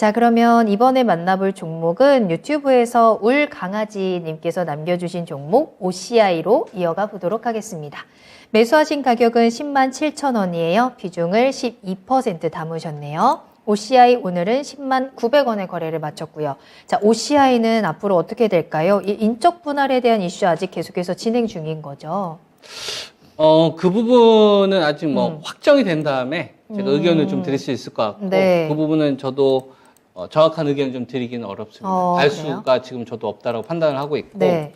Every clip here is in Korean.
자, 그러면 이번에 만나볼 종목은 유튜브에서 울 강아지님께서 남겨주신 종목 OCI로 이어가 보도록 하겠습니다. 매수하신 가격은 10만 7천 원이에요. 비중을 12% 담으셨네요. OCI 오늘은 10만 900원의 거래를 마쳤고요. 자, OCI는 앞으로 어떻게 될까요? 이 인적 분할에 대한 이슈 아직 계속해서 진행 중인 거죠. 어, 그 부분은 아직 뭐 음. 확정이 된 다음에 제가 음. 의견을 좀 드릴 수 있을 것 같고 네. 그 부분은 저도 어, 정확한 의견을 좀 드리기는 어렵습니다. 어, 알 그래요? 수가 지금 저도 없다라고 판단을 하고 있고 네.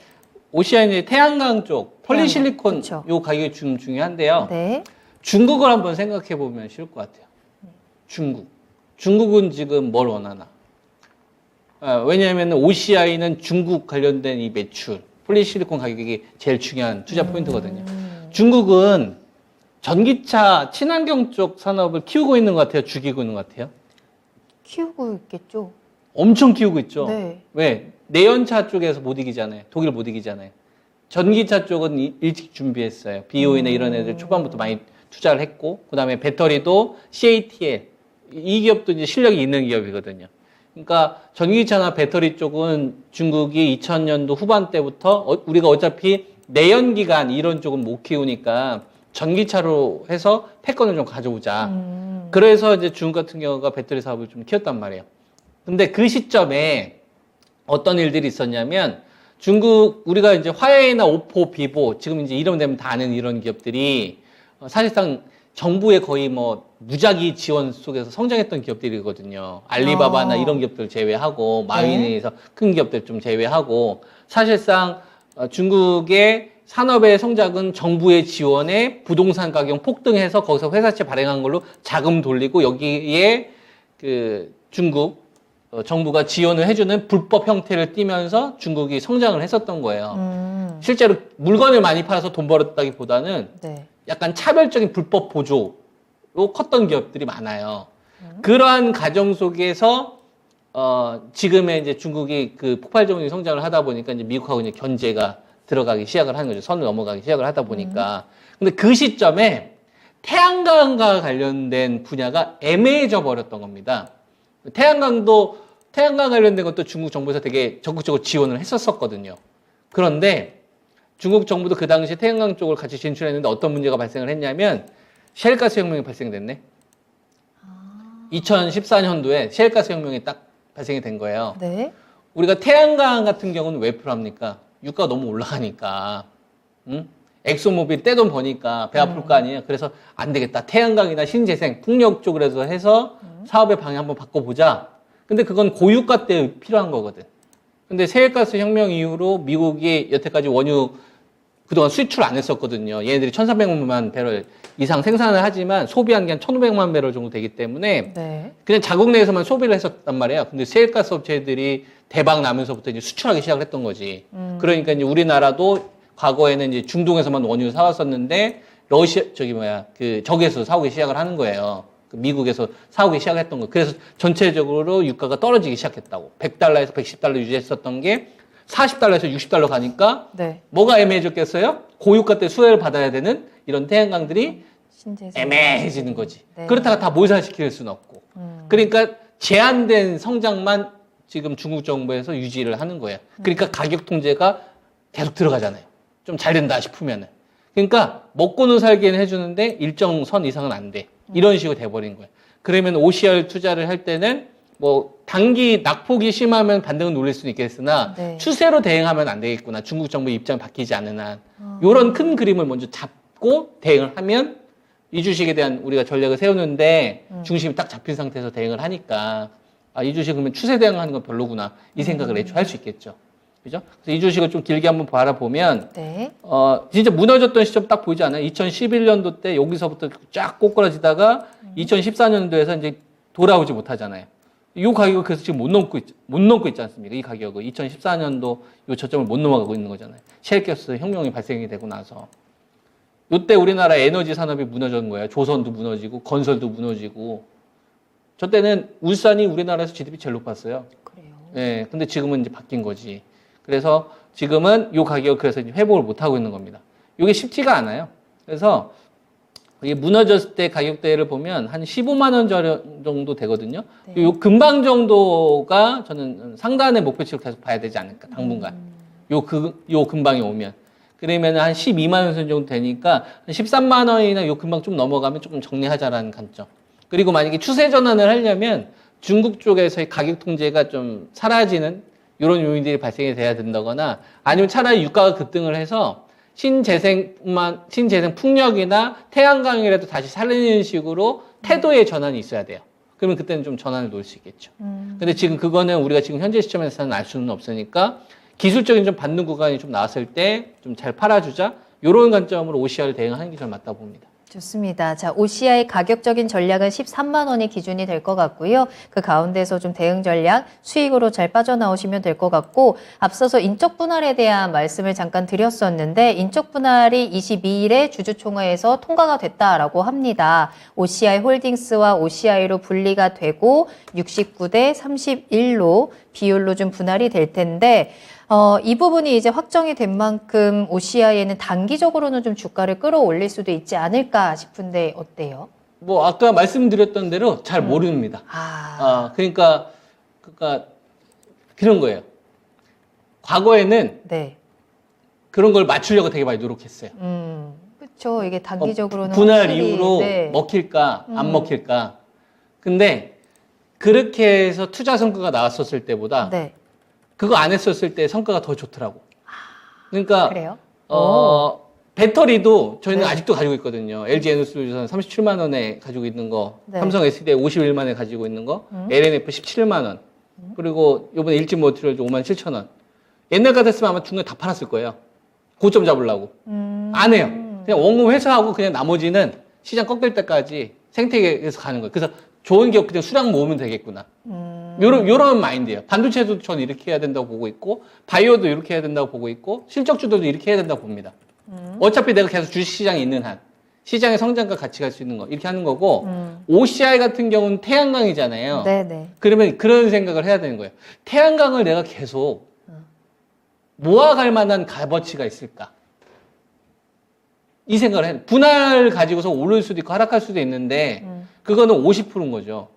오시아인의 태양광 쪽 폴리실리콘 그쵸. 요 가격이 좀 중요한데요. 네. 중국을 한번 생각해 보면 쉬울 것 같아요. 중국. 중국은 지금 뭘 원하나? 아, 왜냐하면 OCI는 중국 관련된 이 매출, 폴리실리콘 가격이 제일 중요한 투자 포인트거든요. 음. 중국은 전기차 친환경 쪽 산업을 키우고 있는 것 같아요? 죽이고 있는 것 같아요? 키우고 있겠죠. 엄청 키우고 있죠? 네. 왜? 내연차 쪽에서 못 이기잖아요. 독일 못 이기잖아요. 전기차 쪽은 이- 일찍 준비했어요. BOE나 이런 애들 초반부터 많이 투자를 했고, 그 다음에 배터리도 CATL. 이 기업도 이제 실력이 있는 기업이거든요. 그러니까 전기차나 배터리 쪽은 중국이 2000년도 후반 때부터 어- 우리가 어차피 내연기관 이런 쪽은 못 키우니까 전기차로 해서 패권을 좀 가져오자. 음. 그래서 이제 중국 같은 경우가 배터리 사업을 좀 키웠단 말이에요. 근데 그 시점에 어떤 일들이 있었냐면 중국 우리가 이제 화웨이나 오포, 비보 지금 이제 이름 되면 다 아는 이런 기업들이 어, 사실상 정부의 거의 뭐 무작위 지원 속에서 성장했던 기업들이거든요. 알리바바나 어. 이런 기업들 제외하고 마윈에서 큰 기업들 좀 제외하고 사실상 어, 중국의 산업의 성장은 정부의 지원에 부동산 가격 폭등해서 거기서 회사채 발행한 걸로 자금 돌리고 여기에 그 중국 어, 정부가 지원을 해주는 불법 형태를 띠면서 중국이 성장을 했었던 거예요. 음. 실제로 물건을 많이 팔아서 돈 벌었다기보다는 네. 약간 차별적인 불법 보조로 컸던 기업들이 많아요. 그러한 과정 속에서 어, 지금의 이제 중국이 그 폭발적인 성장을 하다 보니까 이제 미국하고 이제 견제가 들어가기 시작을 하는 거죠. 선을 넘어가기 시작을 하다 보니까. 근데 그 시점에 태양광과 관련된 분야가 애매해져 버렸던 겁니다. 태양광도 태양광 관련된 것도 중국 정부에서 되게 적극적으로 지원을 했었었거든요. 그런데 중국 정부도 그 당시 태양광 쪽을 같이 진출했는데 어떤 문제가 발생을 했냐면 셰일가스 혁명이 발생됐네. 2014년도에 셰일가스 혁명이 딱 발생이 된 거예요. 네. 우리가 태양광 같은 경우는 왜 필요합니까? 유가가 너무 올라가니까. 응? 엑소모빌 떼돈 버니까 배 아플 거 아니에요. 그래서 안 되겠다. 태양광이나 신재생, 풍력 쪽으로 해서 해서 사업의 방향 한번 바꿔보자. 근데 그건 고유가 때 필요한 거거든. 근데 세일가스 혁명 이후로 미국이 여태까지 원유 그동안 수출 안 했었거든요. 얘네들이 1,300만 배럴 이상 생산을 하지만 소비한 게 한 1,500만 배럴 정도 되기 때문에 네. 그냥 자국 내에서만 소비를 했었단 말이에요. 근데 세일가스 업체들이 대박 나면서부터 이제 수출하기 시작을 했던 거지. 음. 그러니까 이제 우리나라도 과거에는 이제 중동에서만 원유 사왔었는데 러시아 저기 뭐야 그 저기에서 사오기 시작을 하는 거예요. 그 미국에서 사오기 시작했던 거. 그래서 전체적으로 유가가 떨어지기 시작했다고. 100달러에서 110달러 유지했었던 게 40달러에서 60달러 가니까 네. 뭐가 애매해졌겠어요? 고유가 때 수혜를 받아야 되는 이런 태양광들이 신재생. 애매해지는 거지. 네. 그렇다가 다 몰살시킬 수는 없고. 음. 그러니까 제한된 성장만 지금 중국 정부에서 유지를 하는 거예요. 그러니까 가격 통제가 계속 들어가잖아요. 좀 잘 된다 싶으면은. 그러니까 먹고는 살기는 해주는데 일정 선 이상은 안 돼. 이런 식으로 돼버린 거예요. 그러면 OCR 투자를 할 때는 뭐 단기 낙폭이 심하면 반등은 놀릴 수는 있겠으나 네. 추세로 대응하면 안 되겠구나. 중국 정부 입장 바뀌지 않는 한. 어. 요런 큰 그림을 먼저 잡고 대응을 하면 이 주식에 대한 우리가 전략을 세우는데 음. 중심이 딱 잡힌 상태에서 대응을 하니까 아, 이 주식 그러면 추세 대응하는 건 별로구나. 이 음. 생각을 애초에 할 수 있겠죠. 그죠? 그래서 이 주식을 좀 길게 한번 바라보면 네. 어, 진짜 무너졌던 시점 딱 보이지 않아요? 2011년도 때 여기서부터 쫙 꼬꾸라지다가 2014년도에서 이제 돌아오지 못하잖아요. 이 가격을 그래서 지금 못 넘고 있, 못 넘고 있지 않습니까? 이 가격을 2014년도 이 저점을 못 넘어가고 있는 거잖아요. 셰일가스 혁명이 발생이 되고 나서 이때 우리나라 에너지 산업이 무너진 거예요. 조선도 무너지고 건설도 무너지고 저 때는 울산이 우리나라에서 GDP 제일 높았어요. 그래요. 예, 근데 지금은 이제 바뀐 거지. 그래서 지금은 이 가격 그래서 회복을 못 하고 있는 겁니다. 이게 쉽지가 않아요. 그래서 이게 무너졌을 때 가격대를 보면 한 15만 원 정도 되거든요. 네. 요 근방 정도가 저는 상단의 목표치로 계속 봐야 되지 않을까 당분간. 요그요 근방이 오면 그러면 한 12만 원선 정도 되니까 한 13만 원이나 요 근방 좀 넘어가면 조금 정리하자라는 관점. 그리고 만약에 추세 전환을 하려면 중국 쪽에서의 가격 통제가 좀 사라지는 이런 요인들이 발생이 돼야 된다거나 아니면 차라리 유가가 급등을 해서 신재생만 신재생 풍력이나 태양광이라도 다시 살리는 식으로 태도의 전환이 있어야 돼요. 그러면 그때는 좀 전환을 놓을 수 있겠죠. 음. 근데 지금 그거는 우리가 지금 현재 시점에서는 알 수는 없으니까 기술적인 좀 받는 구간이 좀 나왔을 때 좀 잘 팔아주자 이런 관점으로 OCR을 대응하는 게 잘 맞다 봅니다. 좋습니다. 자, OCI 가격적인 전략은 13만 원이 기준이 될 것 같고요. 그 가운데서 좀 대응 전략 수익으로 잘 빠져나오시면 될 것 같고 앞서서 인적 분할에 대한 말씀을 잠깐 드렸었는데 인적 분할이 22일에 주주총회에서 통과가 됐다라고 합니다. OCI 홀딩스와 OCI로 분리가 되고 69대 31로 비율로 좀 분할이 될 텐데 어, 이 부분이 이제 확정이 된 만큼 OCI에는 단기적으로는 좀 주가를 끌어올릴 수도 있지 않을까 싶은데 어때요? 뭐 아까 말씀드렸던 대로 잘 모릅니다. 아, 아 그러니까 그러니까 그런 거예요. 과거에는 네. 그런 걸 맞추려고 되게 많이 노력했어요. 음, 그렇죠. 이게 단기적으로는 어, 분할 확실히, 이후로 네. 먹힐까 안 음. 먹힐까. 근데 그렇게 해서 투자 성과가 나왔었을 때보다 네. 그거 안 했었을 때 성과가 더 좋더라고. 그러니까 그래요? 어, 배터리도 저희는 네. 아직도 가지고 있거든요. LG 에너솔루션 37만 원에 가지고 있는 거, 네. 삼성 SDI 51만 원에 가지고 있는 거, 음. LNF 17만 원, 그리고 이번에 일진 모티리얼도 5만 7천 원. 옛날 같았으면 아마 중간에 다 팔았을 거예요. 고점 잡으려고. 음. 안 해요. 그냥 원금 회수하고 그냥 나머지는 시장 꺾일 때까지 생태계에서 가는 거예요. 그래서 좋은 기업 그냥 수량 모으면 되겠구나. 음. 요런, 요런 마인드예요. 반도체도 전 이렇게 해야 된다고 보고 있고, 바이오도 이렇게 해야 된다고 보고 있고, 실적주들도 이렇게 해야 된다고 봅니다. 음. 어차피 내가 계속 주식시장에 있는 한, 시장의 성장과 같이 갈 수 있는 거, 이렇게 하는 거고, 음. OCI 같은 경우는 태양광이잖아요. 네네. 그러면 그런 생각을 해야 되는 거예요. 태양광을 내가 계속 음. 모아갈 만한 값어치가 있을까? 이 생각을 해. 분할 가지고서 오를 수도 있고 하락할 수도 있는데, 음. 그거는 50%인 거죠.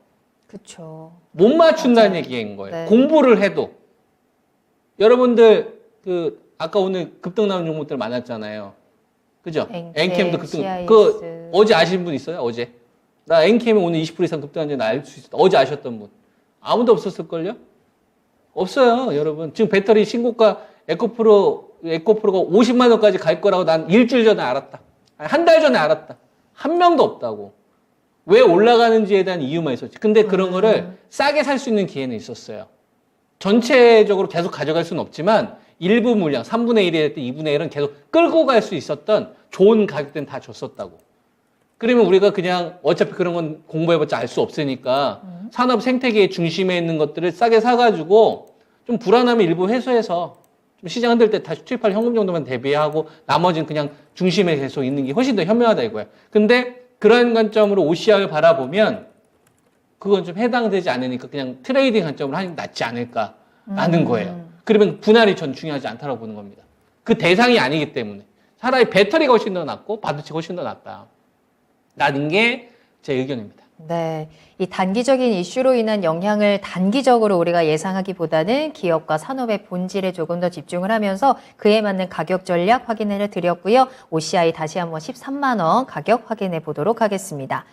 그쵸. 못 맞춘다는 맞아요. 얘기인 거예요. 네. 공부를 해도. 여러분들, 그, 아까 오늘 급등 나온 종목들 많았잖아요. 그죠? 엔캠, 엔캠도 급등. CIS. 그, 어제 아시는 분 있어요? 어제? 나 엔캠이 오늘 20% 이상 급등한 줄 알 수 있어. 어제 아셨던 분. 아무도 없었을걸요? 없어요, 여러분. 지금 배터리 신고가 에코프로, 에코프로가 50만원까지 갈 거라고 난 일주일 전에 알았다. 한 달 전에 알았다. 한 명도 없다고. 왜 올라가는지에 대한 이유만 있었지. 근데 그런 거를 싸게 살 수 있는 기회는 있었어요. 전체적으로 계속 가져갈 수는 없지만 일부 물량, 3분의 1이 됐든 2분의 1은 계속 끌고 갈 수 있었던 좋은 가격대는 다 줬었다고. 그러면 우리가 그냥 어차피 그런 건 공부해봤자 알 수 없으니까 산업 생태계의 중심에 있는 것들을 싸게 사가지고 좀 불안하면 일부 회수해서 좀 시장 흔들 때 다시 투입할 현금 정도만 대비하고 나머지는 그냥 중심에 계속 있는 게 훨씬 더 현명하다 이거예요. 근데 그런 관점으로 OCR을 바라보면 그건 좀 해당되지 않으니까 그냥 트레이딩 관점으로 하는 게 낫지 않을까라는 음. 거예요. 그러면 분할이 전 중요하지 않다고 보는 겁니다. 그 대상이 아니기 때문에 차라리 배터리가 훨씬 더 낫고 반도체가 훨씬 더 낫다. 라는 게 제 의견입니다. 네. 이 단기적인 이슈로 인한 영향을 단기적으로 우리가 예상하기보다는 기업과 산업의 본질에 조금 더 집중을 하면서 그에 맞는 가격 전략 확인을 드렸고요. OCI 다시 한번 13만 원 가격 확인해 보도록 하겠습니다.